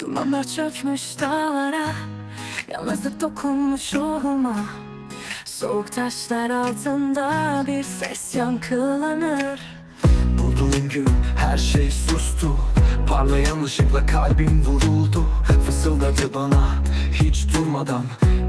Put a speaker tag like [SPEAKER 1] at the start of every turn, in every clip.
[SPEAKER 1] Dumanlar çökmüş dağlara Yalnızlık dokunmuş ruhuma. Soğuk taşlar altında bir ses yankılanır.
[SPEAKER 2] Bulduğum gün her şey sustu. Parlayan ışıkla kalbim vuruldu. Fısıldadı bana hiç durmadan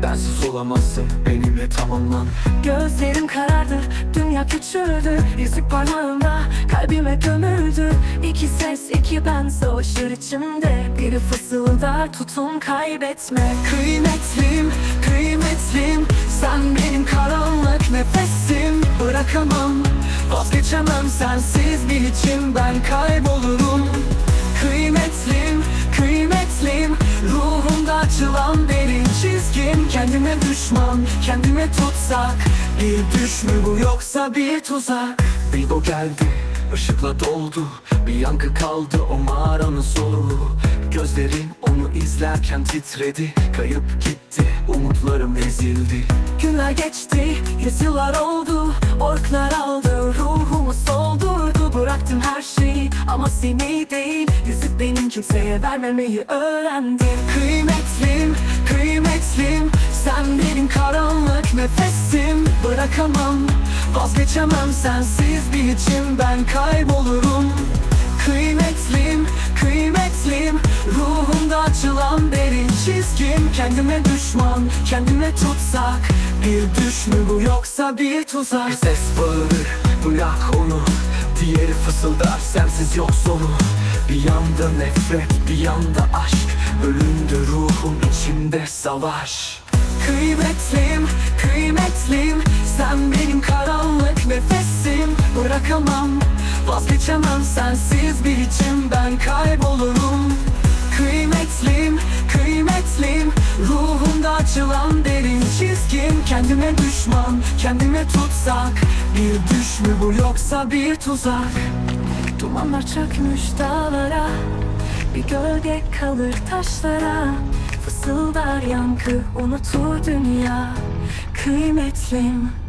[SPEAKER 2] Bensiz olamazsın benimle tamamlan.
[SPEAKER 1] Gözlerim karardı, dünya küçüldü. Yüzük parmağımda, kalbime gömüldü. İki ses, iki ben savaşır içimde. Biri fısıldar, tutun kaybetme.
[SPEAKER 2] Kıymetlim, kıymetlim. Sen benim karanlık nefesim. Bırakamam, vazgeçemem. Sensiz bir içim ben kaybolurum. Kıymetlim, kıymetlim. Ruhumda açılan derin çizgim Kendime düşman, kendime tutsak. Bir düş mü bu yoksa bir tuzak? Bilbo geldi, ışıkla doldu Bir yankı kaldı o mağaranın soluğu. Gözlerim onu izlerken titredi Kayıp gitti, umutlarım ezildi.
[SPEAKER 1] Günler geçti, yüzyıllar oldu Orklar aldı, ruhumu soldurdu. Bıraktım her şeyi ama seni değil Yüzük benim kimseye vermemeyi öğrendim.
[SPEAKER 2] Kıymetlim, Bırakamam, vazgeçemem Sensiz bir içim ben kaybolurum. Kıymetlim, kıymetlim Ruhumda açılan derin çizgim. Kendime düşman, kendime tutsak Bir düş mü bu yoksa bir tuzak? Bir ses bağırır, bırak onu. Diğeri fısıldar, sensiz yok sonu. Bir yanda nefret, bir yanda aşk. Ölümdü ruhum içimde savaş. Kıymetlim, kıymetlim Sen benim karanlık nefesim. Bırakamam, vazgeçemem. Sensiz bir içim ben kaybolurum. Kıymetlim, kıymetlim. Ruhumda açılan derin çizgim. Kendime düşman, kendime tutsak. Bir düş mü bu yoksa bir tuzak?
[SPEAKER 1] Dumanlar çökmüş dağlara. Bir gölge kalır taşlara. Fısıldar yankı unutur dünya. Kıymetlim